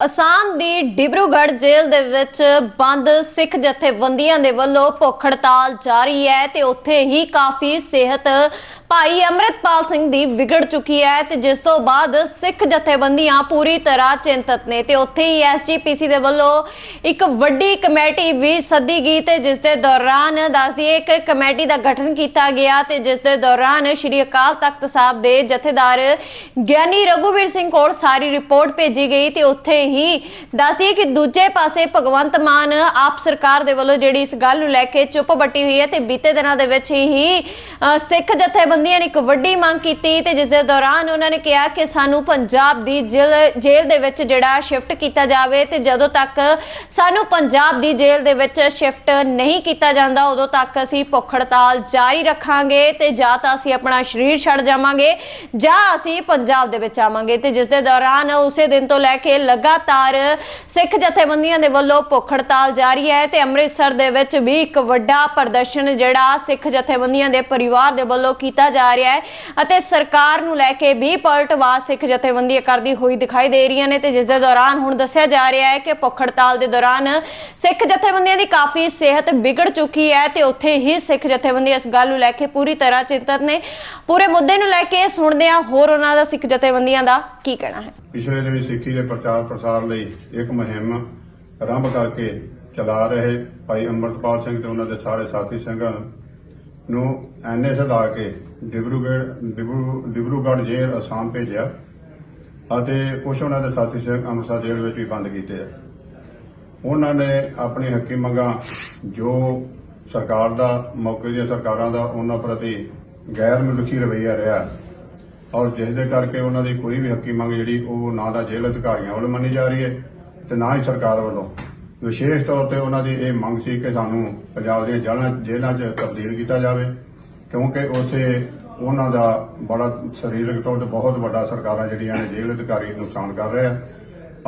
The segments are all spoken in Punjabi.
ਅਸਾਮ ਦੀ ਡਿਬਰੂਗੜ੍ਹ ਜੇਲ੍ਹ ਦੇ ਵਿੱਚ ਬੰਦ ਸਿੱਖ ਜਥੇਬੰਦੀਆਂ ਦੇ ਵੱਲੋਂ ਭੁੱਖ ਹੜਤਾਲ ਜਾਰੀ ਹੈ ਤੇ ਉੱਥੇ ਹੀ ਕਾਫੀ ਸਿਹਤ ਭਾਈ ਅੰਮ੍ਰਿਤਪਾਲ ਸਿੰਘ ਦੀ ਵਿਗੜ ਚੁੱਕੀ ਹੈ ਤੇ ਜਿਸ ਤੋਂ ਬਾਅਦ ਸਿੱਖ ਜਥੇਬੰਦੀਆਂ ਪੂਰੀ ਤਰ੍ਹਾਂ ਚਿੰਤਤ ਨੇ ਤੇ ਉੱਥੇ ਹੀ ਐਸਜੀਪੀਸੀ ਦੇ ਵੱਲੋਂ ਇੱਕ ਵੱਡੀ ਕਮੇਟੀ ਵੀ ਸੱਦੀ ਗਈ ਤੇ ਜਿਸ ਦੇ ਦੌਰਾਨ ਦੱਸਦੀ ਦਈਏ, ਇੱਕ ਕਮੇਟੀ ਦਾ ਗਠਨ ਕੀਤਾ ਗਿਆ ਤੇ ਜਿਸ ਦੇ ਦੌਰਾਨ ਸ਼੍ਰੀ ਅਕਾਲ ਤਖਤ ਸਾਹਿਬ ਦੇ ਜਥੇਦਾਰ ਗਿਆਨੀ ਰਘੁਵੀਰ ਸਿੰਘ ਕੋਲ ਸਾਰੀ ਰਿਪੋਰਟ ਭੇਜੀ ਗਈ ਤੇ ਉੱਥੇ ਹੀ ਦੱਸ ਕਿ ਦੂਜੇ ਪਾਸੇ ਭਗਵੰਤ ਮਾਨ ਆਪ ਸਰਕਾਰ ਦੇ ਵੱਲੋਂ ਜਿਹੜੀ ਇਸ ਗੱਲ ਨੂੰ ਲੈ ਕੇ ਚੁੱਪ ਬੱਟੀ ਹੋਈ ਹੈ ਤੇ ਬੀਤੇ ਦਿਨਾਂ ਦੇ ਵਿੱਚ ਹੀ ਸਿੱਖ ਜਥੇਬੰਦੀਆਂ ਨੇ ਇੱਕ ਵੱਡੀ ਮੰਗ ਕੀਤੀ ਤੇ ਜਿਸ ਦੇ ਦੌਰਾਨ ਉਹਨਾਂ ਨੇ ਕਿਹਾ ਕਿ ਸਾਨੂੰ ਪੰਜਾਬ ਦੀ ਜੇਲ੍ਹ ਦੇ ਵਿੱਚ ਜਿਹੜਾ ਸ਼ਿਫਟ ਕੀਤਾ ਜਾਵੇ ਤੇ ਜਦੋਂ ਤੱਕ ਸਾਨੂੰ ਪੰਜਾਬ ਦੀ ਜੇਲ੍ਹ ਦੇ ਵਿੱਚ ਸ਼ਿਫਟ ਨਹੀਂ ਕੀਤਾ ਜਾਂਦਾ, ਉਦੋਂ ਤੱਕ ਅਸੀਂ ਭੁੱਖ ਹੜਤਾਲ ਜਾਰੀ ਰੱਖਾਂਗੇ ਤੇ ਜਾਂ ਤਾਂ ਅਸੀਂ ਆਪਣਾ ਸਰੀਰ ਛੱਡ ਜਾਵਾਂਗੇ ਜਾਂ ਅਸੀਂ ਪੰਜਾਬ ਦੇ ਵਿੱਚ ਆਵਾਂਗੇ ਤੇ ਜਿਸ ਦੇ ਦੌਰਾਨ ਉਸੇ ਦਿਨ ਤੋਂ ਲੈ ਕੇ ਲਗਾ ਲਗਾਤਾਰ ਸਿੱਖ ਜਥੇਬੰਦੀਆਂ ਦੇ ਵੱਲੋਂ ਭੁੱਖ ਹੜਤਾਲ ਜਾਰੀ ਹੈ ਤੇ ਅੰਮ੍ਰਿਤਸਰ ਦੇ ਵਿੱਚ ਵੀ ਇੱਕ ਵੱਡਾ ਪ੍ਰਦਰਸ਼ਨ ਜਿਹੜਾ ਸਿੱਖ ਜਥੇਬੰਦੀਆਂ ਦੇ ਪਰਿਵਾਰ ਦੇ ਵੱਲੋਂ ਕੀਤਾ ਜਾ ਰਿਹਾ ਹੈ ਅਤੇ ਸਰਕਾਰ ਨੂੰ ਲੈ ਕੇ ਵੀ ਪਲਟਵਾਰ ਸਿੱਖ ਜਥੇਬੰਦੀਆਂ ਕਰਦੀ ਹੋਈ ਦਿਖਾਈ ਦੇ ਰਹੀਆਂ ਨੇ ਤੇ ਜਿਸ ਦੇ ਦੌਰਾਨ ਹੁਣ ਦੱਸਿਆ ਜਾ ਰਿਹਾ ਹੈ ਕਿ ਭੁੱਖ ਹੜਤਾਲ ਦੇ ਦੌਰਾਨ ਸਿੱਖ ਜਥੇਬੰਦੀਆਂ ਦੀ ਕਾਫੀ ਸਿਹਤ ਵਿਗੜ ਚੁੱਕੀ ਹੈ ਤੇ ਉੱਥੇ ਹੀ ਸਿੱਖ ਜਥੇਬੰਦੀਆਂ ਇਸ ਗੱਲ ਨੂੰ ਲੈ ਕੇ ਪੂਰੀ ਤਰ੍ਹਾਂ ਚਿੰਤਤ ਨੇ। ਪੂਰੇ ਮੁੱਦੇ ਨੂੰ ਲੈ ਕੇ ਸੁਣਦੇ ਹਾਂ ਹੋਰ ਉਹਨਾਂ ਦਾ ਸਿੱਖ ਜਥੇਬੰਦੀਆਂ ਦਾ ਕੀ ਕਹਿਣਾ ਹੈ? ਪਿਛਲੇ ਦਿਨੀ ਸਿੱਖੀ ਦੇ ਪ੍ਰਚਾਰ ਪ੍ਰਸਾਰ ਲਈ ਇੱਕ ਮੁਹਿੰਮ ਆਰੰਭ ਕਰਕੇ ਚਲਾ ਰਹੇ ਭਾਈ ਅੰਮ੍ਰਿਤਪਾਲ ਸਿੰਘ ਤੇ ਉਹਨਾਂ ਦੇ ਸਾਰੇ ਸਾਥੀ ਸਿੰਘਾਂ ਨੂੰ ਐਨਐਸ ਲਾ ਕੇ ਡਿਬਰੂਗੜ੍ਹ, ਡਿਬਰੂ, ਡਿਬਰੂਗੜ੍ਹ ਜੇਲ੍ਹ ਅਸਾਮ ਭੇਜਿਆ ਅਤੇ ਕੁਝ ਉਹਨਾਂ ਦੇ ਸਾਥੀ ਸਿੰਘ ਅੰਮ੍ਰਿਤਸਰ ਜੇਲ੍ਹ ਵਿੱਚ ਵੀ ਬੰਦ ਕੀਤੇ ਆ। ਉਹਨਾਂ ਨੇ ਆਪਣੀ ਹੱਕੀ ਮੰਗਾਂ ਜੋ ਸਰਕਾਰ ਦਾ, ਮੌਕੇ ਦੀਆਂ ਸਰਕਾਰਾਂ ਦਾ, ਉਹਨਾਂ ਪ੍ਰਤੀ ਗੈਰ ਮਨੁੱਖੀ ਰਵੱਈਆ ਰਿਹਾ। ਔਰ ਜਿਸ ਦੇ ਕਰਕੇ ਉਹਨਾਂ ਦੀ ਕੋਈ ਵੀ ਹੱਕੀ ਮੰਗ ਜਿਹੜੀ, ਉਹ ਨਾ ਤਾਂ ਜੇਲ੍ਹ ਅਧਿਕਾਰੀਆਂ ਵੱਲੋਂ ਮੰਨੀ ਜਾ ਰਹੀ ਹੈ ਤੇ ਨਾ ਹੀ ਸਰਕਾਰ ਵੱਲੋਂ। ਵਿਸ਼ੇਸ਼ ਤੌਰ ਤੇ ਉਹਨਾਂ ਦੀ ਇਹ ਮੰਗ ਸੀ ਕਿ ਸਾਨੂੰ ਪੰਜਾਬ ਦੀਆਂ ਜੇਲ੍ਹਾਂ ਜੇਲ੍ਹਾਂ 'ਚ ਤਬਦੀਲ ਕੀਤਾ ਜਾਵੇ, ਕਿਉਂਕਿ ਉੱਥੇ ਉਹਨਾਂ ਦਾ ਬੜਾ ਸਰੀਰਕ ਤੌਰ ਤੇ ਬਹੁਤ ਵੱਡਾ ਸਰਕਾਰਾਂ ਜਿਹੜੀਆਂ ਨੇ ਜੇਲ੍ਹ ਅਧਿਕਾਰੀ ਨੁਕਸਾਨ ਕਰ ਰਹੇ ਆ।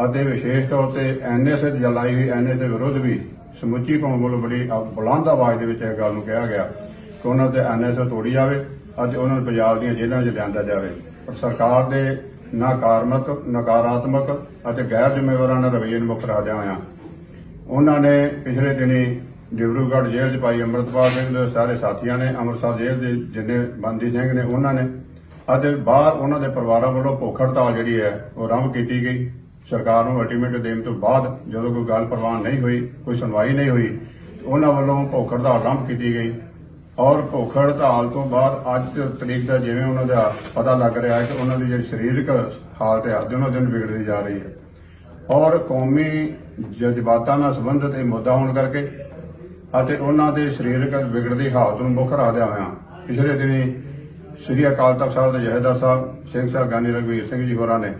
ਅਤੇ ਵਿਸ਼ੇਸ਼ ਤੌਰ ਤੇ ਐਨਐਸਏ ਜਲਾਈ ਹੋਈ ਐਨਐਸਏ ਵਿਰੁੱਧ ਵੀ ਸਮੁੱਚੀ ਕੌਮ ਵੱਲੋਂ ਬੜੀ ਬੁਲੰਦ ਆਵਾਜ਼ ਦੇ ਵਿੱਚ ਇਹ ਗੱਲ ਨੂੰ ਕਿਹਾ ਗਿਆ ਕਿ ਉਹਨਾਂ ਤੇ ਐਨਐਸਏ ਤੋੜੀ ਜਾਵੇ। ਅਤੇ ਉਹਨਾਂ ਨੂੰ ਪੰਜਾਬ ਦੀਆਂ ਜੇਲ੍ਹਾਂ 'ਚ ਲਿਆਂਦਾ ਜਾਵੇ। ਪਰ ਸਰਕਾਰ ਦੇ ਨਾਕਾਰਮਕ ਨਕਾਰਾਤਮਕ ਅਤੇ ਗੈਰ ਜ਼ਿੰਮੇਵਾਰਾਨਾ ਰਵੱਈਏ ਨੂੰ ਮੁੱਖ ਰਾਜਾ ਹੋਇਆ ਉਹਨਾਂ ਨੇ ਪਿਛਲੇ ਦਿਨੀ ਡਿਬਰੂਗੜ੍ਹ ਜੇਲ੍ਹ 'ਚ ਭਾਈ ਅੰਮ੍ਰਿਤਪਾਲ ਸਿੰਘ ਦੇ ਸਾਰੇ ਸਾਥੀਆਂ ਨੇ, ਅੰਮ੍ਰਿਤਸਰ ਜੇਲ੍ਹ ਦੇ ਜਿੰਨੇ ਬੰਦੀ ਸਿੰਘ ਨੇ, ਉਹਨਾਂ ਨੇ ਅਤੇ ਬਾਹਰ ਉਹਨਾਂ ਦੇ ਪਰਿਵਾਰਾਂ ਵੱਲੋਂ ਭੁੱਖ ਹੜਤਾਲ ਜਿਹੜੀ ਹੈ, ਉਹ ਆਰੰਭ ਕੀਤੀ ਗਈ। ਸਰਕਾਰ ਨੂੰ ਅਲਟੀਮੇਟ ਦੇਣ ਤੋਂ ਬਾਅਦ ਜਦੋਂ ਕੋਈ ਗੱਲ ਪ੍ਰਵਾਨ ਨਹੀਂ ਹੋਈ, ਕੋਈ ਸੁਣਵਾਈ ਨਹੀਂ ਹੋਈ, ਉਹਨਾਂ ਵੱਲੋਂ ਭੁੱਖ ਹੜਤਾਲ ਆਰੰਭ ਕੀਤੀ ਗਈ। ਔਰ ਭੁੱਖ ਹੜਤਾਲ ਤੋਂ ਬਾਅਦ ਅੱਜ ਤਰੀਕ ਦਾ ਜਿਵੇਂ ਉਹਨਾਂ ਦਾ ਪਤਾ ਲੱਗ ਰਿਹਾ ਹੈ ਕਿ ਉਹਨਾਂ ਦੀ ਜਿਹੜੀ ਸਰੀਰਕ ਹਾਲਤ ਹੈ ਦਿਨੋਂ ਦਿਨ ਵਿਗੜਦੀ ਜਾ ਰਹੀ ਹੈ। ਔਰ ਕੌਮੀ ਜਜ਼ਬਾਤਾਂ ਨਾਲ ਸੰਬੰਧਿਤ ਇਹ ਮੁੱਦਾ ਹੋਣ ਕਰਕੇ ਅਤੇ ਉਹਨਾਂ ਦੇ ਸਰੀਰਕ ਵਿਗੜਦੀ ਹਾਲਤ ਨੂੰ ਮੁੱਖ ਰੱਖਦਿਆਂ ਹੋਇਆਂ ਪਿਛਲੇ ਦਿਨੀ ਸ੍ਰੀ ਅਕਾਲ ਤਖਤ ਸਾਹਿਬ ਦੇ ਜਹੇਦਾਰ ਸਾਹਿਬ, ਸਿੰਘ ਸਾਹਿਬ ਗਾਨੀ ਰਘਵੀਰ ਸਿੰਘ ਜੀ ਹੋਰਾਂ ਨੇ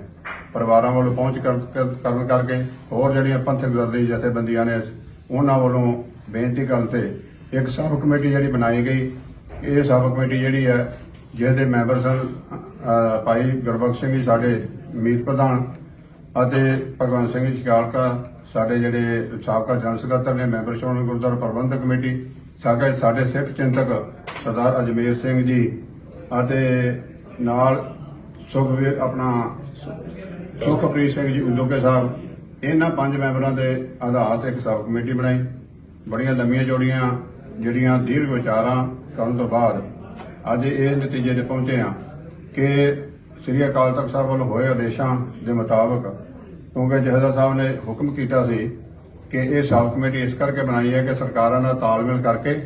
ਪਰਿਵਾਰਾਂ ਵੱਲੋਂ ਪਹੁੰਚ ਕਰਨ ਕਰਕੇ ਹੋਰ ਜਿਹੜੀਆਂ ਪੰਥਕ ਦਰਦੀ ਜਥੇਬੰਦੀਆਂ ਨੇ, ਉਹਨਾਂ ਵੱਲੋਂ ਬੇਨਤੀ ਕਰਨ ਤੇ ਇੱਕ ਸਬ ਕਮੇਟੀ ਜਿਹੜੀ ਬਣਾਈ ਗਈ, ਇਹ ਸਬ ਕਮੇਟੀ ਜਿਹੜੀ ਹੈ, ਜਿਹਦੇ ਮੈਂਬਰ ਸਨ ਭਾਈ ਗੁਰਬਖਸ਼ ਸਿੰਘ ਜੀ, ਸਾਡੇ ਮੀਤ ਪ੍ਰਧਾਨ ਅਤੇ ਭਗਵੰਤ ਸਿੰਘ ਜੀ ਸ਼ਿਕਾਲਕਾ ਸਾਡੇ ਜਿਹੜੇ ਸਾਬਕਾ ਜਨਰਲ ਸਕੱਤਰ ਨੇ, ਮੈਂਬਰ ਸ਼੍ਰੋਮਣੀ ਗੁਰਦੁਆਰਾ ਪ੍ਰਬੰਧਕ ਕਮੇਟੀ, ਸਾਡੇ ਸਾਡੇ ਸਿੱਖ ਚਿੰਤਕ ਸਰਦਾਰ ਅਜਮੇਰ ਸਿੰਘ ਜੀ ਅਤੇ ਨਾਲ ਸੁਖਵੀਰ, ਆਪਣਾ ਸੁਖਪ੍ਰੀਤ ਸਿੰਘ ਜੀ ਉਦੋਕੇ ਸਾਹਿਬ, ਇਹਨਾਂ ਪੰਜ ਮੈਂਬਰਾਂ ਦੇ ਆਧਾਰ ਤੇ ਇੱਕ ਸਬ ਕਮੇਟੀ ਬਣਾਈ। ਬੜੀਆਂ ਲੰਮੀਆਂ ਜੋੜੀਆਂ ਜਿਹੜੀਆਂ ਦੀਰਘ ਵਿਚਾਰਾਂ ਕਰਨ ਤੋਂ ਬਾਅਦ ਅੱਜ ਇਹ ਨਤੀਜੇ ਤੇ ਪਹੁੰਚੇ ਹਾਂ ਕਿ ਸ੍ਰੀ ਅਕਾਲ ਤਖਤ ਸਾਹਿਬ ਵੱਲੋਂ ਹੋਏ ਆਦੇਸ਼ਾਂ ਦੇ ਮੁਤਾਬਕ, ਕਿਉਂਕਿ ਜਹਦਰ ਸਾਹਿਬ ਨੇ ਹੁਕਮ ਕੀਤਾ ਸੀ ਕਿ ਇਹ ਸਬ ਕਮੇਟੀ ਇਸ ਕਰਕੇ ਬਣਾਈ ਹੈ ਕਿ ਸਰਕਾਰਾਂ ਨਾਲ ਤਾਲਮੇਲ ਕਰਕੇ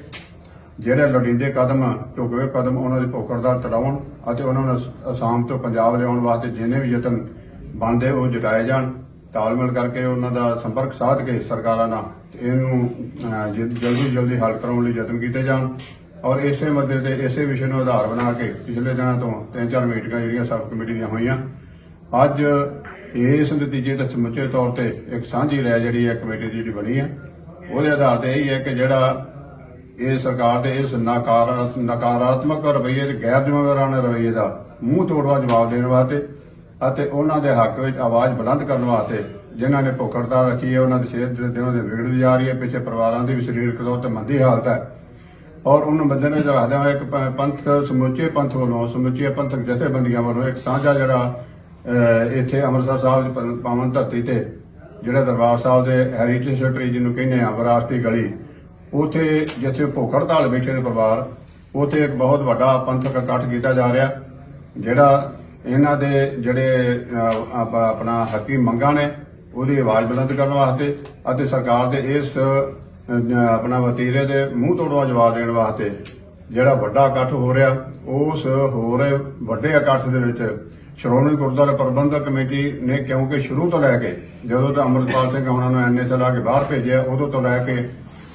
ਜਿਹੜੇ ਲੋੜੀਂਦੇ ਕਦਮ, ਢੁਕਵੇਂ ਕਦਮ ਉਹਨਾਂ ਦੀ ਭੁੱਖੜ ਦਾ ਤੜਾਉਣ ਅਤੇ ਉਹਨਾਂ ਨੂੰ ਅਸਾਮ ਤੋਂ ਪੰਜਾਬ ਲਿਆਉਣ ਵਾਸਤੇ ਜਿੰਨੇ ਵੀ ਯਤਨ ਬਣਦੇ ਉਹ ਜਟਾਏ ਜਾਣ। ਤਾਲਮੇਲ ਕਰਕੇ ਉਹਨਾਂ ਦਾ ਸੰਪਰਕ ਸਾਧ ਕੇ ਸਰਕਾਰਾਂ ਨਾਲ ਇਹਨੂੰ ਜ- ਜਲਦੀ ਜਲਦੀ ਹੱਲ ਕਰਾਉਣ ਲਈ ਯਤਨ ਕੀਤੇ ਜਾਣ ਔਰ ਇਸੇ ਮੁੱਦੇ ਤੇ ਇਸੇ ਵਿਸ਼ੇ ਨੂੰ ਆਧਾਰ ਬਣਾ ਕੇ ਪਿਛਲੇ ਦਿਨਾਂ ਤੋਂ ਤਿੰਨ ਚਾਰ ਮੀਟਿੰਗਾਂ ਜਿਹੜੀਆਂ ਸਬ ਕਮੇਟੀ ਦੀਆਂ ਹੋਈਆਂ, ਅੱਜ ਇਸ ਨਤੀਜੇ ਤੇ ਸਮੁੱਚੇ ਤੌਰ ਤੇ ਇੱਕ ਸਾਂਝੀ ਰਾਇ ਜਿਹੜੀ ਹੈ ਕਮੇਟੀ ਦੀ ਜਿਹੜੀ ਬਣੀ ਹੈ, ਉਹਦੇ ਆਧਾਰ ਤੇ ਇਹ ਹੈ ਕਿ ਜਿਹੜਾ ਇਹ ਸਰਕਾਰ ਦੇ ਇਸ ਨਕਾਰ, ਨਕਾਰਾਤਮਕ ਰਵੱਈਏ ਤੇ ਗੈਰ ਜ਼ਿੰਮੇਵਾਰਾਨਾ ਰਵੱਈਏ ਦਾ ਮੂੰਹ ਤੋੜਵਾ, ਜਵਾਬ ਦੇਣ ਵਾਸਤੇ ਅਤੇ ਉਹਨਾਂ ਦੇ ਹੱਕ ਵਿੱਚ ਆਵਾਜ਼ ਬੁਲੰਦ ਕਰਨ ਵਾਸਤੇ ਜਿਨ੍ਹਾਂ ਨੇ ਭੁੱਖ ਹੜਤਾਲ ਰੱਖੀ ਹੈ, ਉਹਨਾਂ ਦੀ ਸਿਹਤ ਦੇ ਦਿਨੋਂ ਦਿਨ ਵਿਗੜਦੀ ਜਾ ਰਹੀ ਹੈ। ਪਿੱਛੇ ਪਰਿਵਾਰਾਂ ਦੀ ਵੀ ਸਰੀਰਕ ਤੌਰ ਤੇ ਮੰਦੀ ਹਾਲਤ ਹੈ। ਔਰ ਉਹਨੂੰ ਮੱਦੇਨਜ਼ਰ ਰੱਖਦਿਆਂ ਹੋਇਆ ਇੱਕ ਪੰਥ, ਸਮੁੱਚੇ ਪੰਥ ਵੱਲੋਂ, ਸਮੁੱਚੇ ਪੰਥਕ ਜਥੇਬੰਦੀਆਂ ਵੱਲੋਂ ਇੱਕ ਸਾਂਝਾ ਜਿਹੜਾ ਇੱਥੇ ਅੰਮ੍ਰਿਤਸਰ ਸਾਹਿਬ ਦੀ ਪਾਵਨ ਧਰਤੀ ਤੇ, ਜਿਹੜਾ ਦਰਬਾਰ ਸਾਹਿਬ ਦੇ ਹੈਰੀਟੇਜ ਸੈਕਟਰੀ ਜਿਹਨੂੰ ਕਹਿੰਦੇ ਆ, ਵਿਰਾਸਤੀ ਗਲੀ, ਉਥੇ ਜਿੱਥੇ ਭੁੱਖ ਹੜਤਾਲ ਬੈਠੇ ਨੇ ਪਰਿਵਾਰ, ਉਥੇ ਇੱਕ ਬਹੁਤ ਵੱਡਾ ਪੰਥਕ ਇਕੱਠ ਕੀਤਾ ਜਾ ਰਿਹਾ, ਜਿਹੜਾ ਇਹਨਾਂ ਦੇ ਜਿਹੜੇ ਅਹ, ਆਪਣਾ ਹੱਕੀ ਮੰਗਾਂ ਨੇ ਉਹਦੀ ਆਵਾਜ਼ ਬੁਲੰਦ ਕਰਨ ਵਾਸਤੇ ਅਤੇ ਸਰਕਾਰ ਦੇ ਇਸ ਆਪਣਾ ਵਤੀਰੇ ਦੇ ਮੂੰਹ ਤੋੜਵਾ ਜਵਾਬ ਦੇਣ ਵਾਸਤੇ ਜਿਹੜਾ ਵੱਡਾ ਇਕੱਠ ਹੋ ਰਿਹਾ ਉਸ ਹੋ ਰਹੇ ਵੱਡੇ ਇਕੱਠ ਦੇ ਵਿੱਚ ਸ਼੍ਰੋਮਣੀ ਗੁਰਦੁਆਰਾ ਪ੍ਰਬੰਧਕ ਕਮੇਟੀ ਨੇ ਕਿਉਂਕਿ ਸ਼ੁਰੂ ਤੋਂ ਲੈ ਕੇ ਜਦੋਂ ਤੋਂ ਅੰਮ੍ਰਿਤਪਾਲ ਸਿੰਘ ਉਹਨਾਂ ਨੂੰ ਐਨਐਸਏ ਲਾ ਕੇ ਬਾਹਰ ਭੇਜਿਆ ਉਦੋਂ ਤੋਂ ਲੈ ਕੇ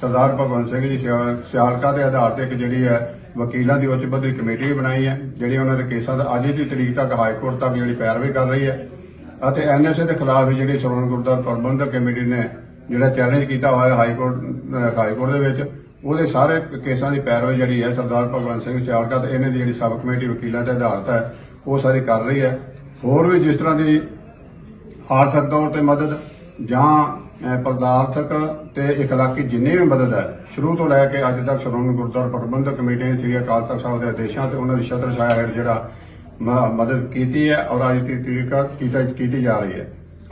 ਸਰਦਾਰ ਭਗਵੰਤ ਸਿੰਘ ਜੀ ਸਿਆ- ਸਿਆਲਕਾ ਦੇ ਆਧਾਰ ਤੇ ਇੱਕ ਜਿਹੜੀ ਹੈ ਵਕੀਲਾਂ ਦੀ ਉੱਚ ਪੱਧਰੀ ਕਮੇਟੀ ਵੀ ਬਣਾਈ ਹੈ, ਜਿਹੜੀ ਉਹਨਾਂ ਦੇ ਕੇਸਾਂ ਦਾ ਅੱਜ ਦੀ ਤਰੀਕ ਤੱਕ ਹਾਈ ਕੋਰਟ ਤੱਕ ਜਿਹੜੀ ਪੈਰਵੀ ਕਰ ਰਹੀ ਹੈ। ਅਤੇ ਐਨਐਸਏ ਦੇ ਖਿਲਾਫ ਵੀ ਜਿਹੜੀ ਸ਼੍ਰੋਮਣੀ ਗੁਰਦੁਆਰਾ ਪ੍ਰਬੰਧਕ ਕਮੇਟੀ ਨੇ ਜਿਹੜਾ ਚੈਲੰਜ ਕੀਤਾ ਹੋਇਆ ਹਾਈ ਕੋਰਟ ਹਾਈ ਕੋਰਟ ਦੇ ਵਿੱਚ, ਉਹਦੇ ਸਾਰੇ ਕੇਸਾਂ ਦੀ ਪੈਰਵੀ ਜਿਹੜੀ ਹੈ ਸਰਦਾਰ ਭਗਵੰਤ ਸਿੰਘ ਸਿਆਲਕਾ ਤੇ ਇਹਨਾਂ ਦੀ ਜਿਹੜੀ ਸਬ ਕਮੇਟੀ ਵਕੀਲਾਂ ਤੇ ਆਧਾਰਿਤ ਹੈ ਉਹ ਸਾਰੀ ਕਰ ਰਹੀ ਹੈ। ਹੋਰ ਵੀ ਜਿਸ ਤਰ੍ਹਾਂ ਦੀ ਆਰਥਿਕ ਤੌਰ ਤੇ ਮਦਦ ਜਾਂ ਅਹ, ਪਦਾਰਥਕ ਤੇ اخلاقی ਜਿੰਨੀ ਵੀ ਮਦਦ ਹੈ ਸ਼ੁਰੂ ਤੋਂ ਲੈ ਕੇ ਅੱਜ ਤੱਕ ਸ਼੍ਰੋਮਣੀ ਗੁਰਦੁਆਰਾ ਪ੍ਰਬੰਧਕ ਕਮੇਟੀ ਨੇ ਸ੍ਰੀ ਅਕਾਲ ਤਖਤ ਸਾਹਿਬ ਦੇ ਆਦੇਸ਼ਾਂ ਤੇ ਉਹਨਾਂ ਦੀ ਛਤਰ ਛਾਇਆ ਹੇਠ ਜਿਹੜਾ ਮ- ਮਦਦ ਕੀਤੀ ਹੈ ਔਰ ਅੱਜ ਦੀ ਤਰੀਕ ਕੀਤਾ ਕੀਤੀ ਜਾ ਰਹੀ ਹੈ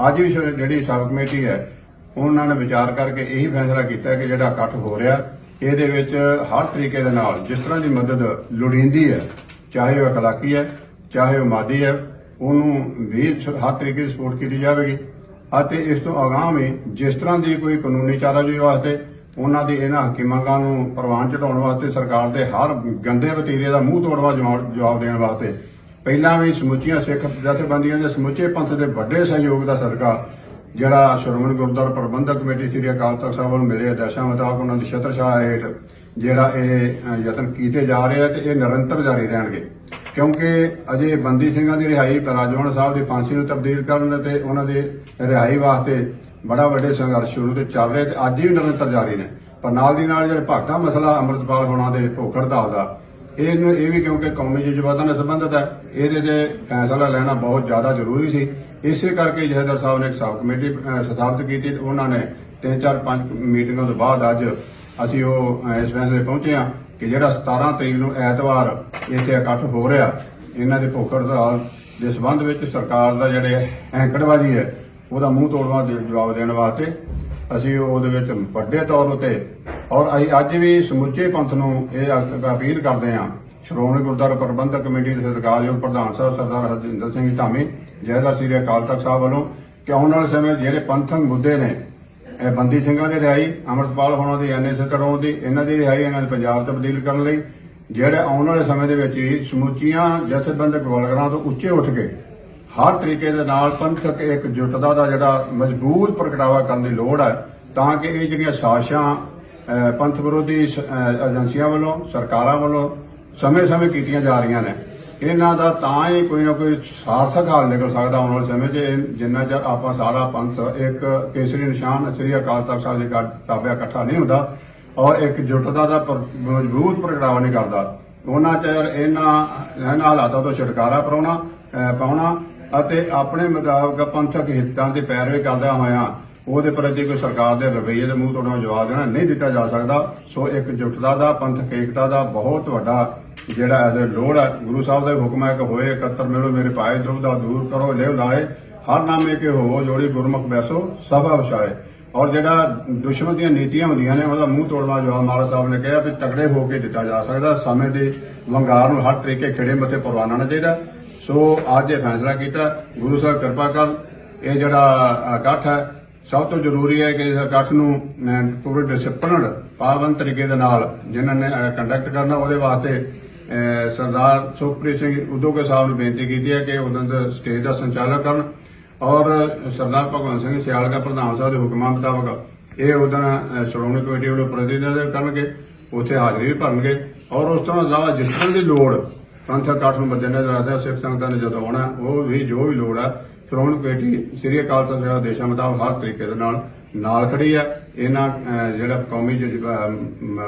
ਅੱਜ ਵੀ ਸ਼- ਜਿਹੜੀ ਸਬ ਕਮੇਟੀ ਹੈ ਉਹਨਾਂ ਨੇ ਵਿਚਾਰ ਕਰਕੇ ਇਹੀ ਫੈਸਲਾ ਕੀਤਾ ਹੈ ਕਿ ਜਿਹੜਾ ਇਕੱਠ ਹੋ ਰਿਹਾ ਇਹਦੇ ਵਿੱਚ ਹਰ ਤਰੀਕੇ ਦੇ ਨਾਲ ਜਿਸ ਤਰ੍ਹਾਂ ਦੀ ਮਦਦ ਲੋੜੀਂਦੀ ਹੈ ਚਾਹੇ ਉਹ ਅਖਲਾਕੀ ਹੈ ਚਾਹੇ ਉਹ ਮਾਦੀ ਹੈ ਉਹਨੂੰ ਵੀ ਸ- ਹਰ ਤਰੀਕੇ ਦੀ ਸਪੋਰਟ ਕੀਤੀ ਜਾਵੇਗੀ ਅਤੇ ਇਸ ਤੋਂ ਅਗਾਂਹ ਵੀ ਜਿਸ ਤਰ੍ਹਾਂ ਦੀ ਕੋਈ ਕਾਨੂੰਨੀ ਚਾਰਾਜੋਈ ਵਾਸਤੇ ਉਹਨਾਂ ਦੀ ਇਹਨਾਂ ਹੱਕੀ ਨੂੰ ਪ੍ਰਵਾਨ ਚੜਾਉਣ ਵਾਸਤੇ ਸਰਕਾਰ ਦੇ ਹਰ ਗੰਦੇ ਵਤੀਰੇ ਦਾ ਮੂੰਹ ਤੋੜਵਾ ਜਵਾਬ ਦੇਣ ਵਾਸਤੇ, ਪਹਿਲਾਂ ਵੀ ਸਮੁੱਚੀਆਂ ਸਿੱਖ ਜਥੇਬੰਦੀਆਂ ਦੇ ਸਮੁੱਚੇ ਪੰਥ ਦੇ ਵੱਡੇ ਸਹਿਯੋਗ ਦਾ ਸਦਕਾ ਜਿਹੜਾ ਸ਼੍ਰੋਮਣੀ ਗੁਰਦੁਆਰਾ ਪ੍ਰਬੰਧਕ ਕਮੇਟੀ ਸ੍ਰੀ ਅਕਾਲ ਤਖਤ ਸਾਹਿਬ ਵੱਲੋਂ ਮਿਲੇ ਆਦੇਸ਼ਾਂ ਮੁਤਾਬਕ ਉਹਨਾਂ ਦੀ ਛਤਰਛਾਇਆ ਹੇਠ ਜਿਹੜਾ ਇਹ ਯਤਨ ਕੀਤੇ ਜਾ ਰਹੇ ਆ ਤੇ ਇਹ ਨਿਰੰਤਰ ਜਾਰੀ ਰਹਿਣਗੇ। ਕਿਉਂਕਿ ਅਜੇ ਬੰਦੀ ਸਿੰਘਾਂ ਦੀ ਰਿਹਾਈ ਰਾਜਵਣ ਸਾਹਿਬ ਦੀ ਫਾਂਸੀ ਨੂੰ ਤਬਦੀਲ ਕਰਨ ਤੇ ਉਹਨਾਂ ਦੇ ਰਿਹਾਈ ਵਾਸਤੇ ਬੜਾ ਵੱਡੇ ਸੰਘਰਸ਼ ਸ਼ੁਰੂ ਤੇ ਚੱਲ ਰਹੇ ਤੇ ਅੱਜ ਵੀ ਨਿਰੰਤਰ ਜਾਰੀ ਨੇ। ਪਰ ਨਾਲ ਦੀ ਨਾਲ ਜਿਹੜਾ ਭਗਤਾ ਮਸਲਾ ਅੰਮ੍ਰਿਤਪਾਲ ਹੋਣਾ ਦੇ ਭੁੱਖ ਹੜਤਾਲ ਦਾ ਇਹਨੂੰ ਇਹ ਵੀ ਕਿਉਂਕਿ ਕੌਮੀ ਜਜ਼ਬਾਤਾਂ ਨਾਲ ਸੰਬੰਧਿਤ ਹੈ, ਇਹਦੇ ਤੇ ਫੈਸਲਾ ਲੈਣਾ ਬਹੁਤ ਜ਼ਿਆਦਾ ਜ਼ਰੂਰੀ ਸੀ। ਇਸੇ ਕਰਕੇ ਜਹਦਰ ਸਾਹਿਬ ਨੇ ਇੱਕ ਸਬ ਕਮੇਟੀ ਸਥਾਪਿਤ ਕੀਤੀ ਤੇ ਉਹਨਾਂ ਨੇ ਤਿੰਨ, ਚਾਰ, ਪੰਜ ਮੀਟਿੰਗਾਂ ਤੋਂ ਬਾਅਦ ਅੱਜ ਅਸੀਂ ਉਹ ਇਸ ਫੈਸਲੇ ਪਹੁੰਚੇ ਹਾਂ। ਕਿ ਜਿਹੜਾ 17 ਤਰੀਕ ਨੂੰ ਐਤਵਾਰ ਇੱਥੇ ਇਕੱਠ ਹੋ ਰਿਹਾ, ਇਹਨਾਂ ਦੇ ਭੁੱਖ ਹੜਤਾਲ ਦੇ ਸਬੰਧ ਵਿੱਚ ਸਰਕਾਰ ਦਾ ਜਿਹੜੇ ਐਂਕੜਵਾਜੀ ਹੈ, ਉਹਦਾ ਮੂੰਹ ਤੋੜਵਾ ਜਵਾਬ ਦੇਣ ਵਾਸਤੇ ਅਸੀਂ ਉਹਦੇ ਵਿੱਚ ਵੱਡੇ ਤੌਰ ਉਤੇ ਔਰ ਅਸੀਂ ਅੱਜ ਵੀ ਸਮੁੱਚੇ ਪੰਥ ਨੂੰ ਇਹ ਅਪੀਲ ਕਰਦੇ ਹਾਂ। ਸ਼੍ਰੋਮਣੀ ਗੁਰਦੁਆਰਾ ਪ੍ਰਬੰਧਕ ਕਮੇਟੀ ਦੇ ਸਤਿਕਾਰਯੋਗ ਪ੍ਰਧਾਨ ਸਾਹਿਬ ਸਰਦਾਰ ਹਰਜਿੰਦਰ ਸਿੰਘ ਧਾਮੀ ਜੈਦਾ ਸ੍ਰੀ ਅਕਾਲ ਤਖਤ ਸਾਹਿਬ ਵੱਲੋਂ ਕਿ ਆਉਣ ਵਾਲੇ ਸਮੇਂ ਜਿਹੜੇ ਪੰਥਕ ਮੁੱਦੇ ਨੇ ਇਹ ਬੰਦੀ ਸਿੰਘਾਂ ਦੀ ਰਿਹਾਈ ਅਮਰਪਾਲ ਹੋਣਾ ਦੀ ਐਨਐਸਏ ਕਰਾਉਣ ਦੀ, ਇਹਨਾਂ ਦੀ ਰਿਹਾਈ, ਇਹਨਾਂ ਦੇ ਪੰਜਾਬ ਤੋਂ ਤਬਦੀਲ ਕਰਨ ਲਈ, ਜਿਹੜੇ ਆਉਣ ਵਾਲੇ ਸਮੇਂ ਦੇ ਵਿੱਚ ਵੀ ਸਮੁੱਚੀਆਂ ਜਥੇਬੰਦਕ ਵਰਗਰਾਂ ਤੋਂ ਉੱਚੇ ਉੱਠ ਕੇ ਹਰ ਤਰੀਕੇ ਦੇ ਨਾਲ ਪੰਥਕ ਇੱਕ ਜੁਟਦਾ ਦਾ ਜਿਹੜਾ ਮਜ਼ਬੂਤ ਪ੍ਰਗਟਾਵਾ ਕਰਨ ਦੀ ਲੋੜ ਹੈ, ਤਾਂ ਕਿ ਇਹ ਜਿਹੜੀਆਂ ਸਾਜ਼ਿਸ਼ਾਂ ਪੰਥ ਵਿਰੋਧੀ ਏਜੰਸੀਆਂ ਵੱਲੋਂ, ਸਰਕਾਰਾਂ ਵੱਲੋਂ ਸਮੇਂ-ਸਮੇਂ ਕੀਤੀਆਂ ਜਾ ਰਹੀਆਂ ਨੇ ਇਹਨਾਂ ਦਾ ਤਾਂ ਹੀ ਕੋਈ ਨਾ ਕੋਈ ਸਾਰਥਕ ਹੱਲ ਨਿਕਲ ਸਕਦਾ ਆਉਣ ਵਾਲੇ ਸਮੇਂ 'ਚ। ਜਿੰਨਾ ਚਿਰ ਆਪਾਂ ਸਾਰਾ ਪੰਥ ਇੱਕ ਕੇਸਰੀ ਨਿਸ਼ਾਨ, ਸ੍ਰੀ ਅਕਾਲ ਤਖਤ ਸਾਹਿਬ ਦੇ ਸਾਬਿਆ ਇਕੱਠਾ ਨਹੀਂ ਹੁੰਦਾ ਔਰ ਇੱਕ ਜੁਟਦਾ ਦਾ ਮਜ਼ਬੂਤ ਪ੍ਰਗਟਾਵਾ ਨਹੀਂ ਕਰਦਾ। ਉਹਨਾਂ ਚਿਰ ਇਹਨਾਂ ਇਹਨਾਂ ਹਾਲਾਤਾਂ ਤੋਂ ਛੁਟਕਾਰਾ ਪਾਉਣਾ ਪਾਉਣਾ ਅਤੇ ਆਪਣੇ ਮੁਤਾਬਕ ਪੰਥਕ ਹਿੱਤਾਂ ਦੀ ਪੈਰਵੀ ਕਰਦਾ ਹੋਇਆ ਉਹਦੇ ਪ੍ਰਤੀ ਕੋਈ ਸਰਕਾਰ ਦੇ ਰਵੱਈਏ ਦੇ ਮੂੰਹ ਤੋੜਨ ਜਵਾਬ ਦੇਣਾ ਨਹੀਂ ਦਿੱਤਾ ਜਾ ਸਕਦਾ। ਸੋ ਇੱਕ ਜੁਟਦਾ ਦਾ, ਪੰਥਕ ਏਕਤਾ ਦਾ ਬਹੁਤ ਵੱਡਾ ਜਿਹੜਾ ਇਹਦੇ ਲੋੜ ਹੈ ਗੁਰੂ ਸਾਹਿਬ ਦਾ ਹੁਕਮ ਹੈ ਕਿ ਹੋਏ ਇਕੱਤਰ ਮਿਲੋ ਮੇਰੇ ਪਾਏ ਦੁਬਦਾ ਦੂਰ ਕਰੋ ਲਿਵ ਲਾਏ। ਹਰ ਨਾਮੇ ਕੇ ਹੋ, ਜੋੜੀ ਗੁਰਮੁਖ ਬੈਸੋ, ਸਭਾ ਵਿਛਾਏ ਔਰ ਜਿਹੜਾ ਦੁਸ਼ਮਣ ਦੀਆਂ ਨੀਤੀਆਂ ਹੁੰਦੀਆਂ ਨੇ, ਉਹਦਾ ਮੂੰਹ ਤੋੜਵਾ ਜਵਾਬ ਮਹਾਰਾਜ ਸਾਹਿਬ ਨੇ ਕਿਹਾ ਵੀ ਤਕੜੇ ਹੋ ਕੇ ਦਿੱਤਾ ਜਾ ਸਕਦਾ। ਸਮੇਂ ਦੇ ਵੰਗਾਰ ਨੂੰ ਹਰ ਤਰੀਕੇ ਖਿੜੇ ਮੱਥੇ ਪਰਵਾਨਾ ਚਾਹੀਦਾ। ਸੋ ਅੱਜ ਇਹ ਫੈਸਲਾ ਕੀਤਾ। ਗੁਰੂ ਸਾਹਿਬ ਕਿਰਪਾ ਕਰਨ। ਇਹ ਜਿਹੜਾ ਇਕੱਠ ਹੈ, ਸਭ ਤੋਂ ਜ਼ਰੂਰੀ ਹੈ ਕਿ ਇਸ ਇਕੱਠ ਨੂੰ ਪੂਰੇ ਡਿਸਪਲਿਨਡ ਪਾਬੰਦ ਤਰੀਕੇ ਦੇ ਨਾਲ ਜਿਨ੍ਹਾਂ ਨੇ ਕੰਡਕਟ ਕਰਨਾ, ਉਹਦੇ ਵਾਸਤੇ ਸਰਦਾਰ ਸੁਖਪ੍ਰੀਤ ਸਿੰਘ ਉਦੋਗੇ ਸਾਹਿਬ ਨੂੰ ਬੇਨਤੀ ਕੀਤੀ ਹੈ ਕਿ ਉਹਨਾਂ ਦੇ ਸਟੇਜ ਦਾ ਸੰਚਾਲਨ ਕਰਨ ਔਰ ਸਰਦਾਰ ਭਗਵੰਤ ਸਿੰਘ ਸਿਆਲਕਾ ਪ੍ਰਧਾਨ ਸਾਹਿਬ ਦੇ ਹੁਕਮਾਂ ਮੁਤਾਬਕ ਇਹ ਉਦੋਂ ਸ਼੍ਰੋਮਣੀ ਕਮੇਟੀ ਵੱਲੋਂ ਪ੍ਰਤੀਨਿਧ ਕਰਨਗੇ, ਉੱਥੇ ਹਾਜ਼ਰੀ ਵੀ ਭਰਨਗੇ ਔਰ ਉਸ ਤੋਂ ਇਲਾਵਾ ਜਿਸ ਤਰ੍ਹਾਂ ਦੀ ਲੋੜ ਪੰਥਕ ਇਕੱਠ ਨੂੰ ਮੱਦੇਨਜ਼ਰ ਰੱਖਦੇ, ਸਿੱਖ ਸੰਗਤਾਂ ਨੇ ਜਦੋਂ ਆਉਣਾ, ਉਹ ਵੀ ਜੋ ਵੀ ਲੋੜ ਹੈ ਸ਼੍ਰੋਮਣੀ ਕਮੇਟੀ, ਸ੍ਰੀ ਅਕਾਲ ਤਖਤ ਸਾਹਿਬ ਦੇਸ਼ਾਂ ਮੁਤਾਬਕ ਹਰ ਤਰੀਕੇ ਦੇ ਨਾਲ ਨਾਲ ਖੜੀ ਹੈ ਇਹਨਾਂ ਜਿਹੜਾ ਕੌਮੀ ਜਜ਼ਬਾ